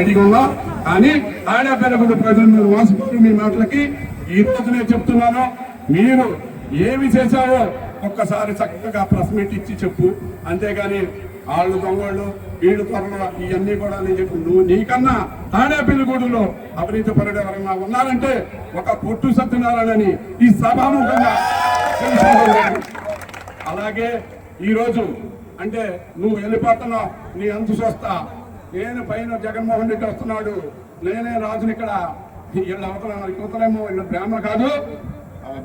రెడీగా అని కానీ తాడేపల్లిగూడ ప్రజలు మీరు మోసపోరు మీ మాటలకి ఈ రోజు నేను చెప్తున్నాను. మీరు ఏమి చేశారో ఒక్కసారి చక్కగా ప్రెస్ మీట్ ఇచ్చి చెప్పు. అంతేగాని వాళ్ళు దొంగళ్ళు వీళ్ళు త్వరలో ఇవన్నీ కూడా నేను చెప్పు. నువ్వు నీకన్నా తాడేపల్లిగూడులో అవినీతి పరుడు ఎవరైనా ఉన్నారంటే ఒక పొట్టు సత్యనారాయణని ఈ సభాముఖంగా అలాగే ఈరోజు అంటే నువ్వు వెళ్ళిపోతున్నావు నీ అంతు చూస్తా నేను పైన జగన్మోహన్ రెడ్డి వస్తున్నాడు. నేనే రాజుని ఇక్కడ వీళ్ళు అవతల యువతలేమో వీళ్ళు ప్రేమ కాదు.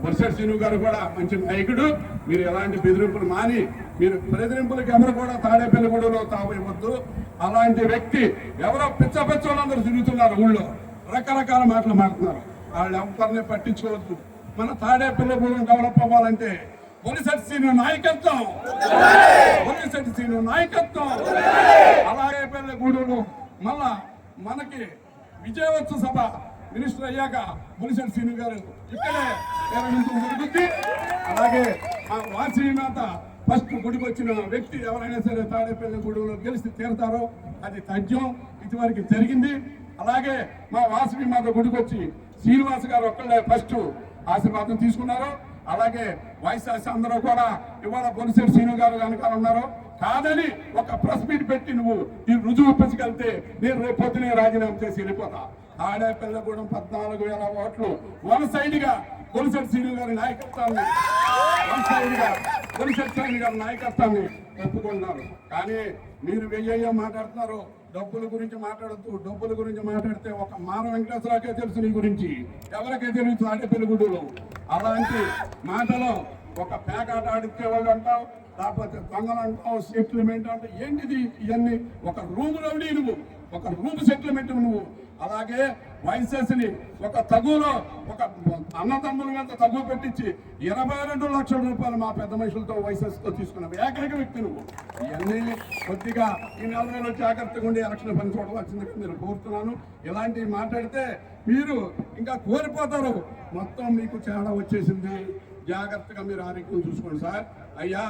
బొర్సెట్ శ్రీను గారు కూడా మంచి నాయకుడు. మీరు ఎలాంటి బెదిరింపులు మాని మీరు బెదిరింపులకు ఎవరు కూడా తాడేపల్లిగూడలో తావద్దు అలాంటి వ్యక్తి ఎవరో పిచ్చ పిచ్చ తిరుగుతున్నారు ఊళ్ళో. రకరకాల మాటలు మాట్లాడుతున్నారు. వాళ్ళు ఎవరిని పట్టించుకోవద్దు. మన తాడేపల్లిగూడెం డెవలప్ అవ్వాలంటే బొలిసెట్ శ్రీను నాయకత్వం. బొలిసెట్ శ్రీను నాయకత్వం. అలాగే పెళ్ళగూడూరు మళ్ళా మనకి విజయోత్సవ సభ మినిస్టర్ అయ్యాక బొలిసెట్ సీను గారు ఇక్కడే నిర్వహించడం జరుగుతుంది. అలాగే మా వాసవి ఫస్ట్ గుడికి వచ్చిన వ్యక్తి ఎవరైనా సరే తాడేపల్లి గుడిలో గెలిచి తీరతారో అది తథ్యం. ఇదివరకు జరిగింది. అలాగే మా వాసవి మాత గుడికి వచ్చి శ్రీనివాస్ గారు ఒక్కళ్ళే ఫస్ట్ ఆశీర్వాదం తీసుకున్నారు. అలాగే వైఎస్ఆర్సీ అందరూ కూడా ఇవాళ బొలిసెట్ శ్రీను గారు వెనకాల ఉన్నారు. కాదని ఒక ప్రెస్ మీట్ పెట్టి నువ్వు ఈ రుజువు పెంచుకెళ్తే నేను రేపొద్దునే రాజీనామా చేసి వెళ్ళిపోతా. ఆడేపల్లెగూడెం పద్నాలుగు వేల ఓట్లు వన్ సైడ్గా బొలిసెట్ శ్రీను గారి నాయకత్వాన్ని వన్ సైడ్గా శ్రీను గారి నాయకత్వాన్ని ఒప్పుకున్నారు. కానీ మీరు వెయ్యయ్యో మాట్లాడుతున్నారు. డబ్బుల గురించి మాట్లాడుతూ డబ్బుల గురించి మాట్లాడితే ఒక మాన వెంకటేశ్వరకే తెలుసు నీ గురించి. ఎవరికే తెలుసు ఆడపిల్లగుడ్డులో అలాంటి మాటలో ఒక పేకాట ఆడితే వాళ్ళు అంటావు లేకపోతే దొంగలు అంటావు సెటిల్మెంట్ అంటే ఏంటిది? ఇవన్నీ ఒక రూమ్ రౌడీ నువ్వు. ఒక రూమ్ సెటిల్మెంట్ నువ్వు. అలాగే వైసెస్ని ఒక తగులో ఒక అన్నదమ్ముల మీద తగు పెట్టించి ఇరవై రెండు లక్షల రూపాయలు మా పెద్ద మనుషులతో వైసెస్తో తీసుకున్నావు ఏకైక వ్యక్తి నువ్వు. ఇవన్నీ కొద్దిగా ఈ నెల రోజులు జాగ్రత్తగా ఉండి ఎలక్షన్ పని చూడవలసిందిగా మీరు కోరుతున్నాను. ఇలాంటివి మాట్లాడితే మీరు ఇంకా కోరిపోతారు మొత్తం మీకు చాలా వచ్చేసింది. జాగ్రత్తగా మీరు ఆరోగ్యం చూసుకోండి సార్. అయ్యా